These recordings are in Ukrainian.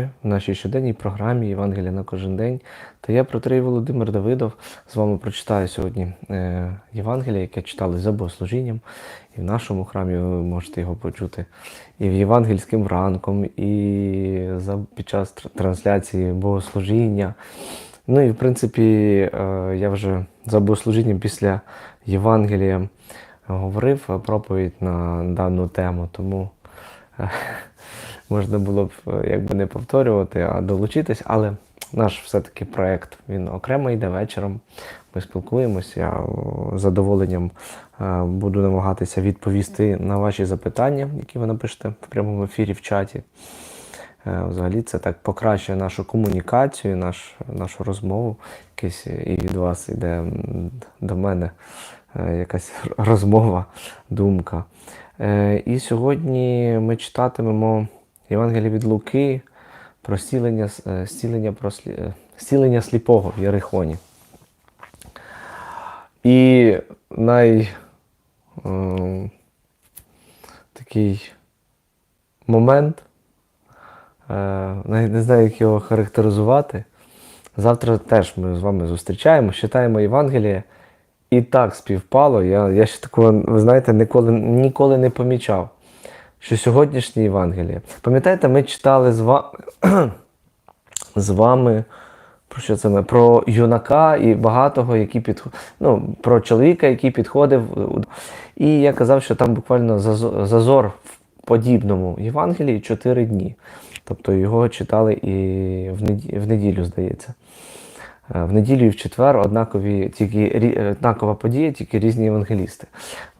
в нашій щоденній програмі Євангелія на кожен день. Та я протерей Володимир Давидов з вами прочитаю сьогодні е, Євангеліє, яке читали за богослужінням. І в нашому храмі ви можете його почути і в євангельським ранком, і за, під час трансляції богослужіння. Ну і в принципі, е, я вже за богослужінням після Євангелія говорив е, проповідь на дану тему, тому можна було б е, якби не повторювати, а долучитись. Але наш все-таки проєкт він окремо йде вечором. Ми спілкуємося. Я з задоволенням е, буду намагатися відповісти на ваші запитання, які ви напишете в прямому ефірі в чаті. Е, Взагалі це так покращує нашу комунікацію, наш, нашу розмову. Якесь і від вас йде до мене якась розмова, думка. І сьогодні ми читатимемо Євангеліє від Луки про зцілення, е, про е, зцілення сліпого в Єрихоні. І най е, такий момент, е, не знаю, як його характеризувати. Завтра теж ми з вами зустрічаємо, читаємо Євангеліє. І так співпало. Я, я ще такого, ви знаєте, ніколи, ніколи не помічав, що сьогоднішнє Євангеліє. Пам'ятаєте, ми читали з, ва... з вами про що це ми? Про юнака і багатого, який підход... ну, про чоловіка, який підходив. І я казав, що там буквально зазор в подібному Євангелії 4 дні. Тобто його читали і в неділю, здається. Е, В неділю і в четвер однакові, тільки, е, однакова подія, тільки різні євангелісти.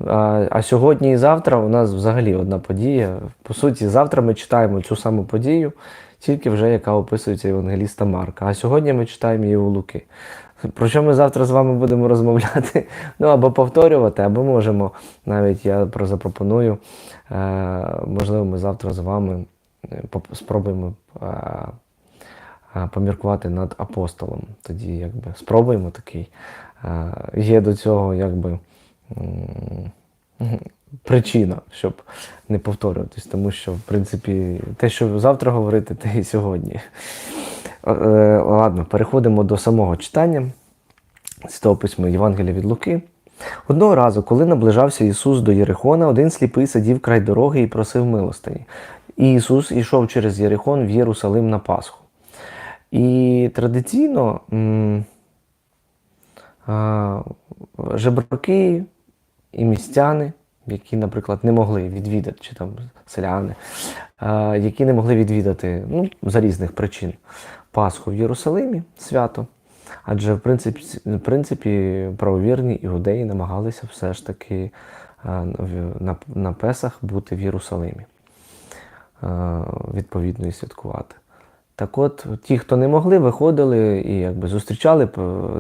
А, сьогодні і завтра у нас взагалі одна подія. По суті, завтра ми читаємо цю саму подію, тільки вже яка описується євангеліста Марка. А сьогодні ми читаємо її у Луки. Про що ми завтра з вами будемо розмовляти? Ну або повторювати, або можемо навіть я про запропоную. Е, можливо, ми завтра з вами спробуємо. Е, поміркувати над апостолом. Тоді якби спробуємо такий. Є до цього якби причина, щоб не повторюватись, тому що, в принципі, те, що завтра говорити, те і сьогодні. Е, е, Ладно, переходимо до самого читання Святого письма Євангелія від Луки. Одного разу, коли наближався Ісус до Єрихона, один сліпий сидів край дороги і просив милостині. І Ісус йшов через Єрихон в Єрусалим на Пасху. І традиційно жебраки і містяни, які, наприклад, не могли відвідати, чи там селяни, які не могли відвідати ну, за різних причин Пасху в Єрусалимі свято. Адже в принципі, в принципі правовірні іудеї намагалися все ж таки на, на Песах бути в Єрусалимі, відповідно і святкувати. Так от, ті, хто не могли, виходили і якби зустрічали,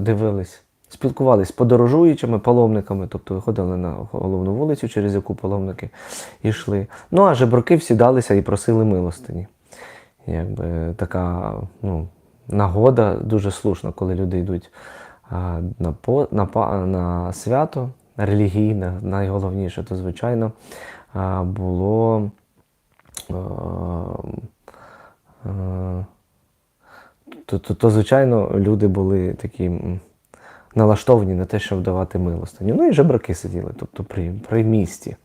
дивились, спілкувались з подорожуючими паломниками, тобто виходили на головну вулицю, через яку паломники йшли. Ну а жебраки всідалися і просили милостині. Якби така ну, нагода дуже слушна, коли люди йдуть на, по, на, на свято релігійне, найголовніше, то звичайно було. Е, то, то, то, звичайно, люди були такі налаштовані на те, щоб давати милостиню. Ну і жебраки сиділи, тобто при, при місті.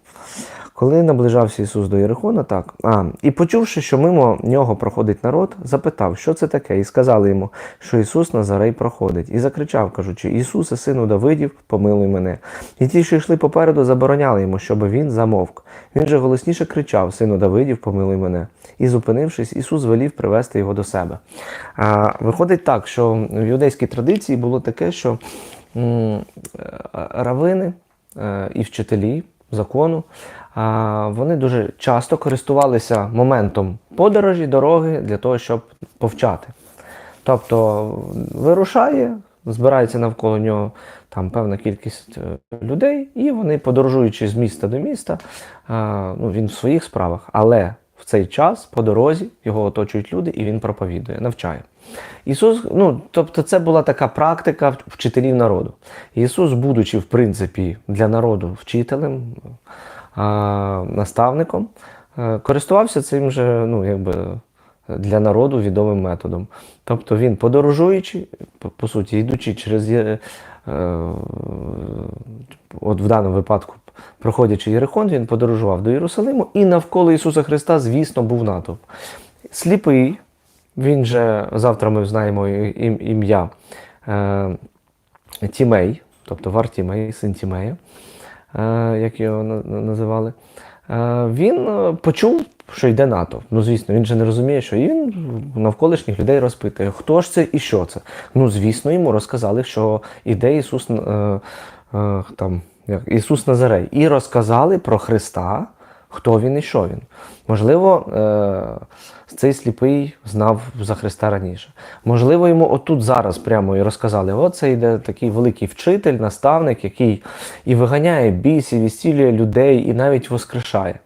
Коли наближався Ісус до Єрихона, так. А, і почувши, що мимо нього проходить народ, запитав, що це таке, і сказали йому, що Ісус Назарей проходить. І закричав, кажучи: Ісусе, сину Давидів, помилуй мене. І ті, що йшли попереду, забороняли йому, щоб він замовк. Він же голосніше кричав: Сину Давидів, помилуй мене. І зупинившись, Ісус велів привести його до себе. А, виходить так, що в юдейській традиції було таке, що м, е, равини е, і вчителі закону, а, вони дуже часто користувалися моментом подорожі, дороги для того, щоб повчати. Тобто вирушає, збирається навколо нього там певна кількість е, людей, і вони, подорожуючи з міста до міста, ну, він в своїх справах, але в цей час по дорозі його оточують люди, і він проповідує, навчає. Ісус, ну, тобто, це була така практика вчителів народу. Ісус, будучи, в принципі, для народу вчителем, наставником, е, користувався цим же, ну, якби для народу відомим методом. Тобто він, подорожуючи, по, суті, йдучи через Є- е, от в даному випадку, проходячи Єрихон, він подорожував до Єрусалиму, і навколо Ісуса Христа, звісно, був натовп. Сліпий, він же завтра ми знаємо ім'я е, Тімей, тобто Вартімей, син Тімея, е, як його на- на- називали. Е, він почув, що йде НАТО. Ну, звісно, він же не розуміє, що він навколишніх людей розпитує, хто ж це і що це. Ну, звісно, йому розказали, що іде Ісус, там, як, Ісус Назарей. І розказали про Христа, хто він і що він. Можливо, е, цей сліпий знав за Христа раніше. Можливо, йому отут зараз прямо і розказали: от це йде такий великий вчитель, наставник, який і виганяє бісів, і зцілює людей, і навіть воскрешає.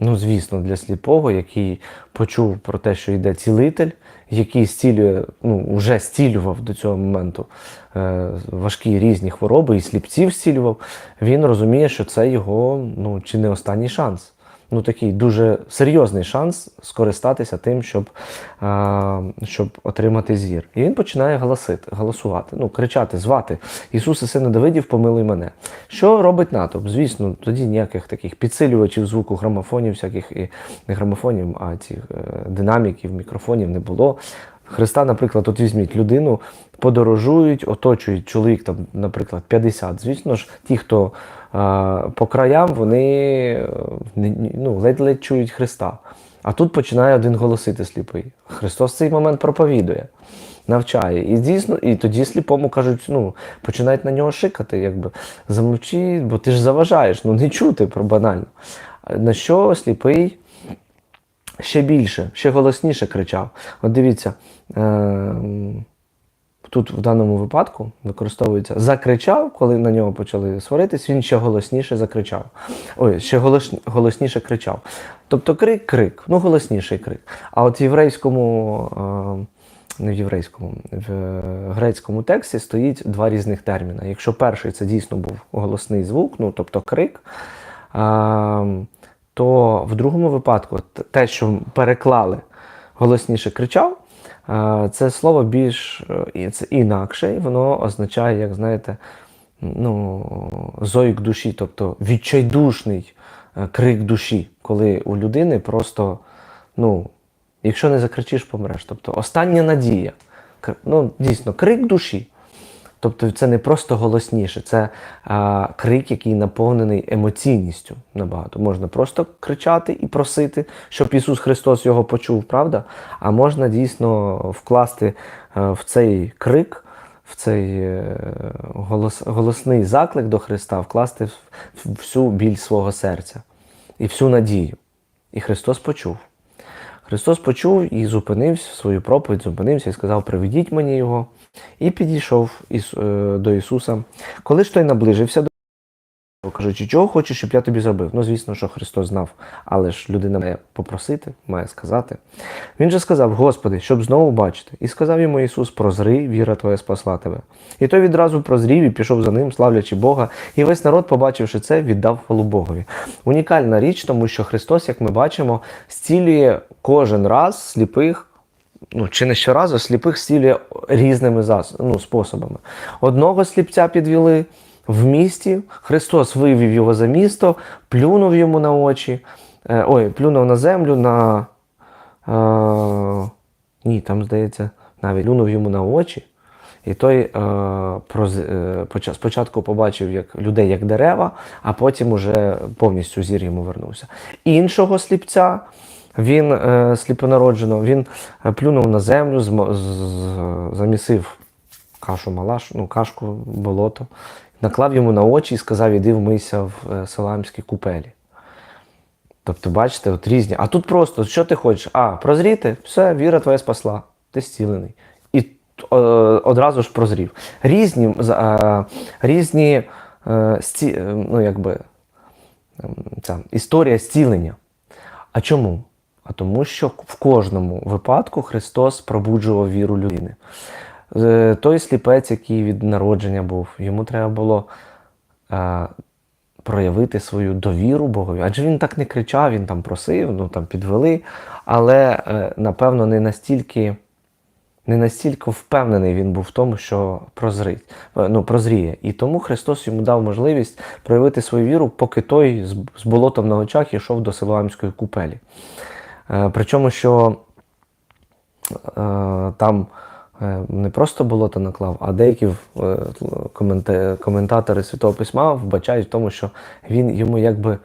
Ну, звісно, для сліпого, який почув про те, що йде цілитель, який зцілює, ну, вже зцілював до цього моменту е, важкі різні хвороби і сліпців зцілював, він розуміє, що це його ну, чи не останній шанс. Ну, такий дуже серйозний шанс скористатися тим, щоб, а, щоб отримати зір. І він починає голосити, голосувати, ну, кричати, звати Ісусе, сину Давидів, помилуй мене. Що робить натовп? Звісно, тоді ніяких таких підсилювачів звуку, грамофонів, всяких і не грамофонів, а цих е, динаміків, мікрофонів не було. Христа, наприклад, от візьміть людину, подорожують, оточують чоловік, там, наприклад, 50. Звісно ж, ті, хто по краям, вони е, ну, ледь-ледь чують Христа. А тут починає один голосити сліпий. Христос в цей момент проповідує, навчає. І дійсно, і тоді сліпому кажуть, ну, починають на нього шикати, якби замовчи, бо ти ж заважаєш, ну не чути про банально. На що сліпий ще більше, ще голосніше кричав. От дивіться, е, тут в даному випадку використовується закричав, коли на нього почали сваритись, він ще голосніше закричав. Ой, ще голос, голосніше кричав. Тобто крик, крик, ну голосніший крик. А от в єврейському. Е, не в єврейському, в е, грецькому тексті стоїть два різних терміни. Якщо перший це дійсно був голосний звук, ну тобто крик, то в другому випадку те, що переклали голосніше кричав, це слово більш е, це інакше, воно означає, як знаєте, ну, зойк душі, тобто відчайдушний е, крик душі, коли у людини просто, ну, якщо не закричиш, помреш. Тобто остання надія. Ну, дійсно, крик душі. Тобто це не просто голосніше, це а, крик, який наповнений емоційністю набагато. Можна просто кричати і просити, щоб Ісус Христос його почув, правда? А можна дійсно вкласти е, в цей крик, в цей е, голос, голосний заклик до Христа, вкласти всю біль свого серця і всю надію. І Христос почув. Христос почув і зупинився свою проповідь, зупинився і сказав: Приведіть мені його. І підійшов Іс, е, до Ісуса. Коли ж той наближився до нього, кажучи, чого хочеш, щоб я тобі зробив? Ну, звісно, що Христос знав, але ж людина має попросити, має сказати. Він же сказав: Господи, щоб знову бачити. І сказав йому Ісус: Прозри, віра твоя спасла тебе. І той відразу прозрів і пішов за ним, славлячи Бога. І весь народ, побачивши це, віддав хвалу Богові. Унікальна річ, тому що Христос, як ми бачимо, зцілює кожен раз сліпих ну, чи не щоразу сліпих зцілює різними зас... ну, способами. Одного сліпця підвели в місті, Христос вивів його за місто, плюнув йому на очі, е, ой, плюнув на землю, на. Е, ні, там, здається, навіть плюнув йому на очі. І той е, проз, е, спочатку побачив як людей як дерева, а потім уже повністю зір йому вернувся. Іншого сліпця він е, сліпонародженого, він е, плюнув на землю, з- з- замісив кашу малаш, ну, кашку, болото, наклав йому на очі і сказав: іди вмийся в е, Саламській купелі. Тобто, бачите, от різні. А тут просто, що ти хочеш? А, прозріти, все, віра твоя спасла, ти зцілений. І е, одразу ж прозрів. Різні, е, різні е, сці, е, ну, якби, ем, ця історія зцілення. А чому? А тому, що в кожному випадку Христос пробуджував віру людини. Е, Той сліпець, який від народження був, йому треба було е, проявити свою довіру Богові. Адже він так не кричав, він там просив, ну там підвели, але е, напевно не настільки. Не настільки впевнений він був в тому, що прозрить, ну, прозріє. І тому Христос йому дав можливість проявити свою віру, поки той з болотом на очах йшов до Силуамської купелі. Е, причому, що е, там е, не просто болото наклав, а деякі коментатори Святого Письма вбачають в тому, що він йому якби,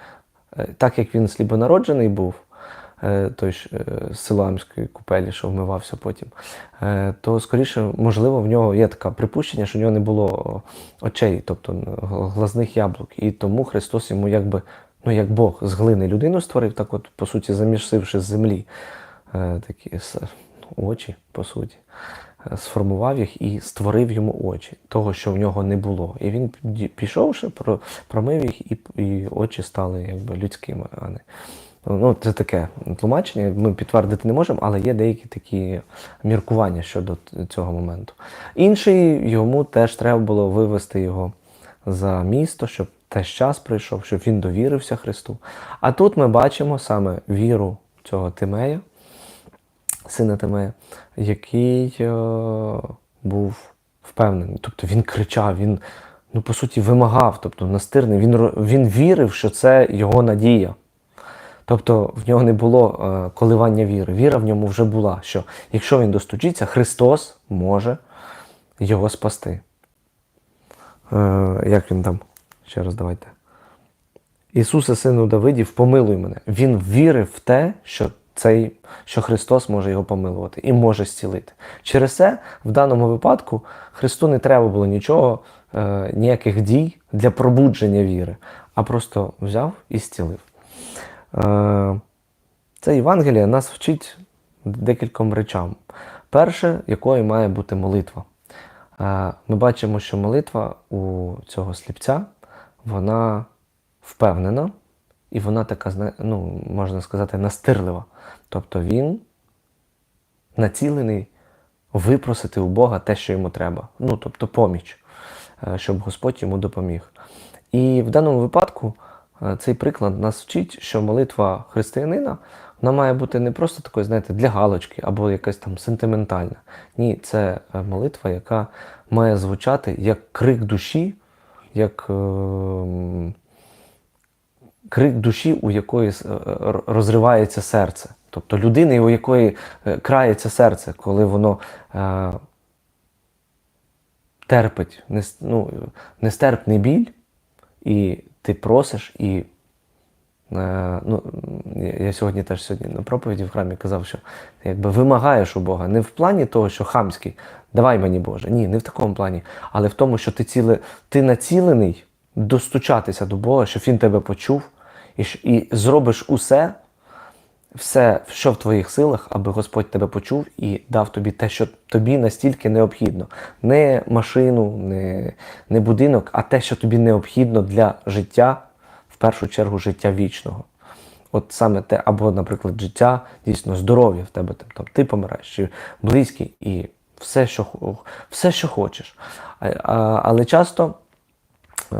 так як він слібонароджений був, той ж з Силуамської купелі, що вмивався потім, то скоріше, можливо, в нього є таке припущення, що в нього не було очей, тобто глазних яблук. І тому Христос йому якби, ну як Бог з глини людину створив, так от, по суті, замісивши з землі е, такі очі, по суті, е, сформував їх і створив йому очі, того, що в нього не було. І він пішовши, промив їх, і, і очі стали якби людськими, а не. Ну, це таке тлумачення, ми підтвердити не можемо, але є деякі такі міркування щодо цього моменту. Інший йому теж треба було вивести його за місто, щоб теж час прийшов, щоб він довірився Христу. А тут ми бачимо саме віру цього Тимея, сина Тимея, який е, був впевнений. Тобто він кричав, він, ну, по суті, вимагав, тобто настирний. Він, він вірив, що це його надія. Тобто в нього не було е, коливання віри. Віра в ньому вже була, що якщо він достучиться, Христос може його спасти. Е, як він там? Ще раз давайте. Ісусе, сину Давидів, помилуй мене. Він вірив в те, що, цей, що Христос може його помилувати і може зцілити. Через це в даному випадку Христу не треба було нічого, е, ніяких дій для пробудження віри, а просто взяв і зцілив. Е, Це Євангеліє нас вчить декільком речам. Перше, якою має бути молитва. Е, Ми бачимо, що молитва у цього сліпця вона впевнена, і вона така, ну, можна сказати, настирлива. Тобто він націлений випросити у Бога те, що йому треба. Ну, тобто поміч, е, щоб Господь йому допоміг. І в даному випадку е, цей приклад нас вчить, що молитва християнина вона має бути не просто такою, знаєте, для галочки або якась там сентиментальна. Ні, це е, молитва, яка має звучати як крик душі, як е, крик душі, у якої е, розривається серце. Тобто людини, у якої е, крається серце, коли воно терпить ну, нестерпний біль, і ти просиш, і ну, я сьогодні теж сьогодні на проповіді в храмі казав, що якби вимагаєш у Бога не в плані того, що хамський, давай мені Боже. Ні, не в такому плані, але в тому, що ти ціле, ти націлений достучатися до Бога, щоб Він тебе почув, і, і зробиш усе, все, що в твоїх силах, аби Господь тебе почув і дав тобі те, що тобі настільки необхідно. Не машину, не, не будинок, а те, що тобі необхідно для життя, в першу чергу, життя вічного. От саме те, або, наприклад, життя, дійсно, здоров'я в тебе там, там ти помираєш, чи близький, і все, що, все, що хочеш. А, а, але часто е,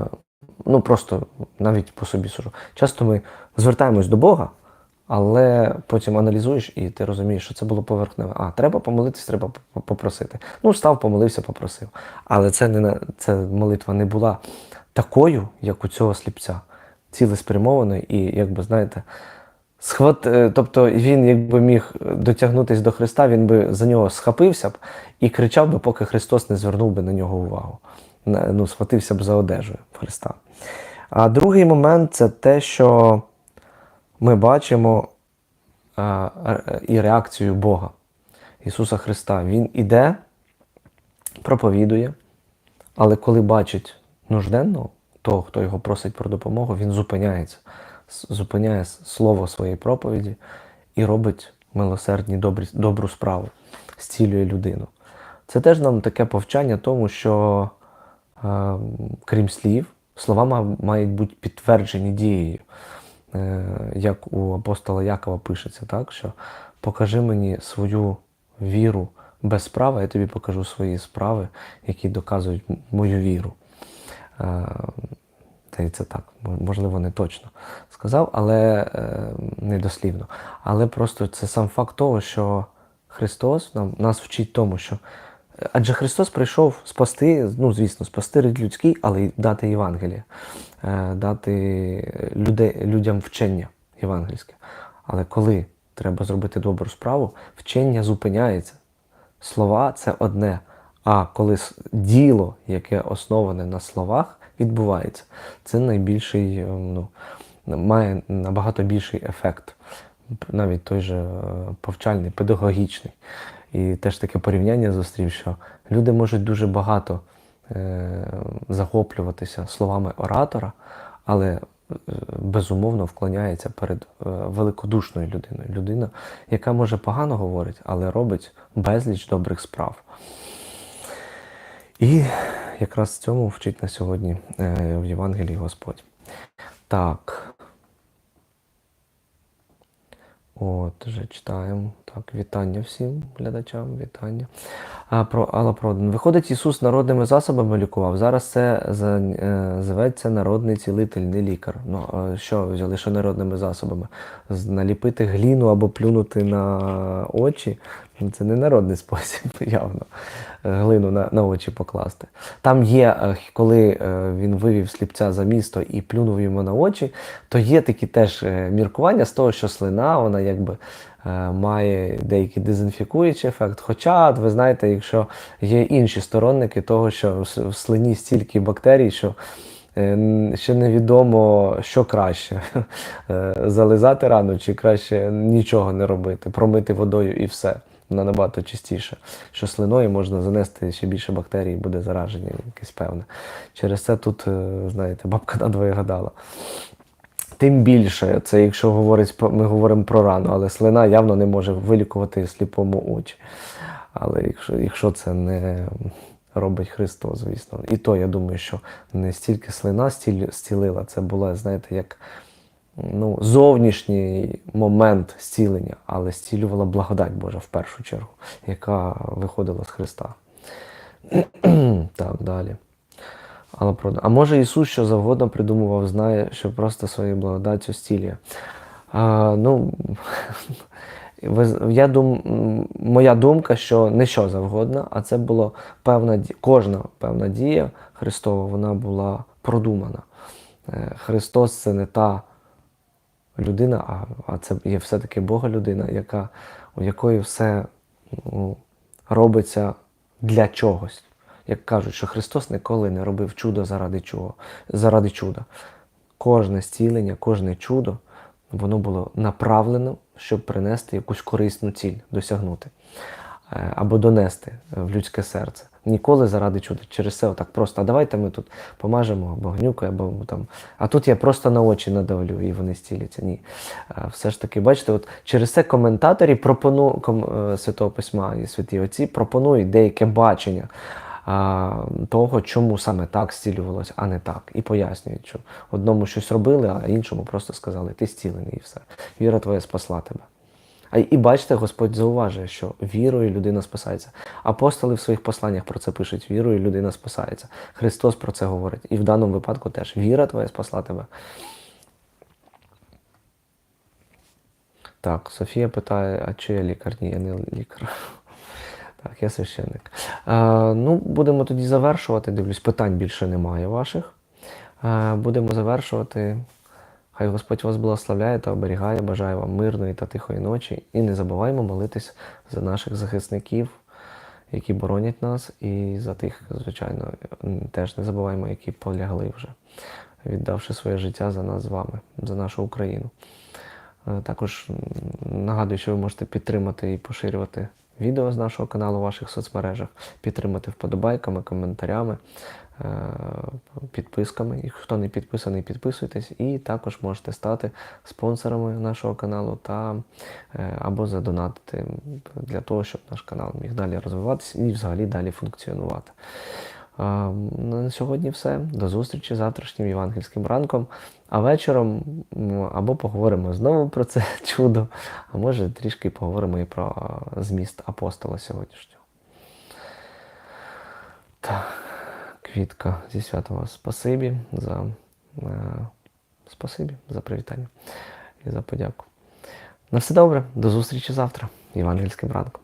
ну просто навіть по собі сужу. Часто ми звертаємось до Бога, але потім аналізуєш і ти розумієш, що це було поверхневе. А, треба помолитись, треба попросити. Ну, став, помолився, попросив. Але це не це молитва не була такою, як у цього сліпця, цілеспрямованою і, якби знаєте, схват, е, тобто він, якби міг дотягнутися до Христа, він би за нього схапився б і кричав би, поки Христос не звернув би на нього увагу. Ну, схватився б за одежею Христа. А другий момент це те, що ми бачимо а, і реакцію Бога, Ісуса Христа. Він іде, проповідує, але коли бачить нужденного, того, хто його просить про допомогу, він зупиняється, зупиняє слово своєї проповіді і робить милосердні добрі, добру справу, зцілює людину. Це теж нам таке повчання тому, що е, крім слів, слова мають бути підтверджені дією. Е, як у апостола Якова пишеться, так, що покажи мені свою віру без справи, я тобі покажу свої справи, які доказують мою віру. Е, Здається, так, можливо, не точно сказав, але е, не дослівно. Але просто це сам факт того, що Христос нам, нас вчить тому, що адже Христос прийшов спасти, ну звісно, спасти рід людський, але й дати Євангеліє, е, дати людей, людям вчення євангельське. Але коли треба зробити добру справу, вчення зупиняється. Слова це одне. А коли діло, яке основане на словах, відбувається, це найбільший, е, ну, має набагато більший ефект, навіть той же е, повчальний, педагогічний. І теж таке порівняння зустрів, що люди можуть дуже багато е, захоплюватися словами оратора, але безумовно вклоняється перед великодушною людиною. Людина, яка може погано говорить, але робить безліч добрих справ. І якраз цьому вчить на сьогодні е, в Євангелії Господь. Так. От, вже читаємо. Так, вітання всім глядачам, вітання. А, про Алла Продан. Виходить, Ісус народними засобами лікував. Зараз це е, зветься народний цілитель, не лікар. Ну, що взяли, що народними засобами? Наліпити гліну або плюнути на очі. Ну, Це не народний спосіб, явно. Глину на, на очі покласти. Там є, е, коли е, він вивів сліпця за місто і плюнув йому на очі, то є такі теж е, міркування з того, що слина, вона якби має деякий дезінфікуючий ефект. Хоча, ви знаєте, якщо є інші сторонники того, що в слині стільки бактерій, що ще невідомо, що краще зализати рану, чи краще нічого не робити, промити водою і все. Набагато чистіше. Що слиною можна занести ще більше бактерій, буде зараження якесь певне. Через це тут, е, знаєте, бабка надвоє гадала. Тим більше, це якщо говорить, ми говоримо про рану, але слина явно не може вилікувати сліпому очі. Але якщо, якщо це не робить Христос, звісно. І то я думаю, що не стільки слина стіль- зцілила, це була, знаєте, як ну, зовнішній момент зцілення, але зцілювала благодать Божа в першу чергу, яка виходила з Христа. так, далі. Але правда. А може Ісус що завгодно придумував, знає, що просто своєю благодаттю зцілює. А, ну, я дум, моя думка, що не що завгодно, а це була певна кожна певна дія Христова, вона була продумана. Е, Христос це не та людина, а, а це є все-таки Бога людина, яка, у якої все ну, робиться для чогось. Як кажуть, що Христос ніколи не робив чудо заради чого, заради чуда. Кожне зцілення, кожне чудо, воно було направлено, щоб принести якусь корисну ціль, досягнути е, або донести в людське серце. Ніколи заради чуда. Через це отак просто, а давайте ми тут помажемо або гнюкою, або там. А тут я просто на очі надавлю і вони зціляться. Ні. Все ж таки, бачите, от через це коментаторі пропону, е, Святого Письма і святі отці пропонують деяке бачення того, чому саме так зцілювалося, а не так. І пояснюють, що одному щось робили, а іншому просто сказали, ти зцілений і все. Віра твоя спасла тебе. І бачите, Господь зауважує, що вірою людина спасається. Апостоли в своїх посланнях про це пишуть: вірою людина спасається. Христос про це говорить. І в даному випадку теж віра твоя спасла тебе. Так, Софія питає, а чи я лікар? Ні, я не лікар. Так, я священник. Е, ну, будемо тоді завершувати. Дивлюсь, питань більше немає ваших. Е, будемо завершувати. Хай Господь вас благословляє та оберігає. Бажаю вам мирної та тихої ночі. І не забуваймо молитись за наших захисників, які боронять нас, і за тих, звичайно, теж не забуваємо, які полягли вже, віддавши своє життя за нас з вами, за нашу Україну. Е, Також нагадую, що ви можете підтримати і поширювати відео з нашого каналу у ваших соцмережах, підтримати вподобайками, коментарями, підписками. І хто не підписаний, підписуйтесь. І також можете стати спонсорами нашого каналу та е, або задонатити для того, щоб наш канал міг далі розвиватися і взагалі далі функціонувати. На сьогодні все. До зустрічі завтрашнім євангельським ранком. А вечором або поговоримо знову про це чудо, а може трішки поговоримо і про зміст апостола сьогоднішнього. Так, Квітка, зі святом вас спасибі за Е, Спасибі за привітання і за подяку. На все добре, до зустрічі завтра. Євангельським ранком.